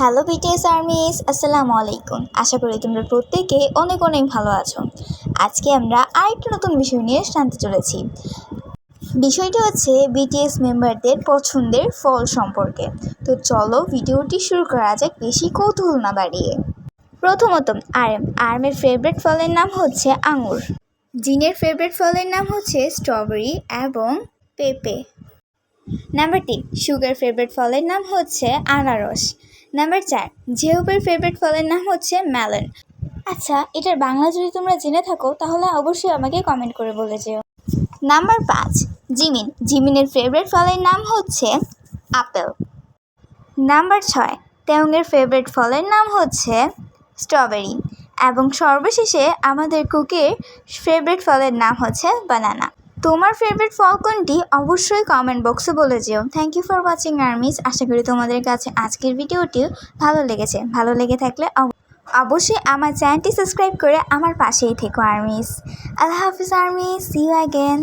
Hello BTS armies আসসালামু আলাইকুম। আশা করি তোমরা প্রত্যেকে অনেক অনেক ভালো আছো। আজকে আমরা আরেকটা নতুন বিষয় নিয়ে জানতে চলেছি। বিষয়টি হচ্ছে বিটিএস মেম্বারদের পছন্দের ফল সম্পর্কে। তো চলো ভিডিওটি শুরু করা যাক বেশি কৌতূহল না বাড়িয়ে। প্রথমত আরএম আর্মের ফেভারিট ফলের নাম হচ্ছে আঙুর। জিনের ফেভারিট ফলের নাম হচ্ছে স্ট্রবেরি এবং পেঁপে। নাম্বার তিন সুগার ফেভারিট ফলের নাম হচ্ছে আনারস। নাম্বার চার জেহুবের ফেভারিট ফলের নাম হচ্ছে ম্যালন আচ্ছা এটার বাংলা যদি তোমরা জেনে থাকো, তাহলে অবশ্যই আমাকে কমেন্ট করে বলে যেও। নাম্বার পাঁচ, জিমিন। জিমিনের ফেভারিট ফলের নাম হচ্ছে আপেল নাম্বার ছয় তেউংয়ের ফেভারিট ফলের নাম হচ্ছে স্ট্রবেরি এবং সর্বশেষে আমাদের কুকের ফেভারিট ফলের নাম হচ্ছে বানানা তোমার ফেভারিট ফল কোনটি? অবশ্যই কমেন্ট বক্সে বলে যেও। Thank you for watching armies আশা করি তোমাদের কাছে আজকের ভিডিওটি ভালো লেগেছে। ভালো লেগে থাকলে অব- অবশ্যই আমার চ্যানেলটি সাবস্ক্রাইব করে আমার পাশেই থেকো আর্মিস আল্লাহ হাফিজ আর্মিস সি ইউ অ্যাগেন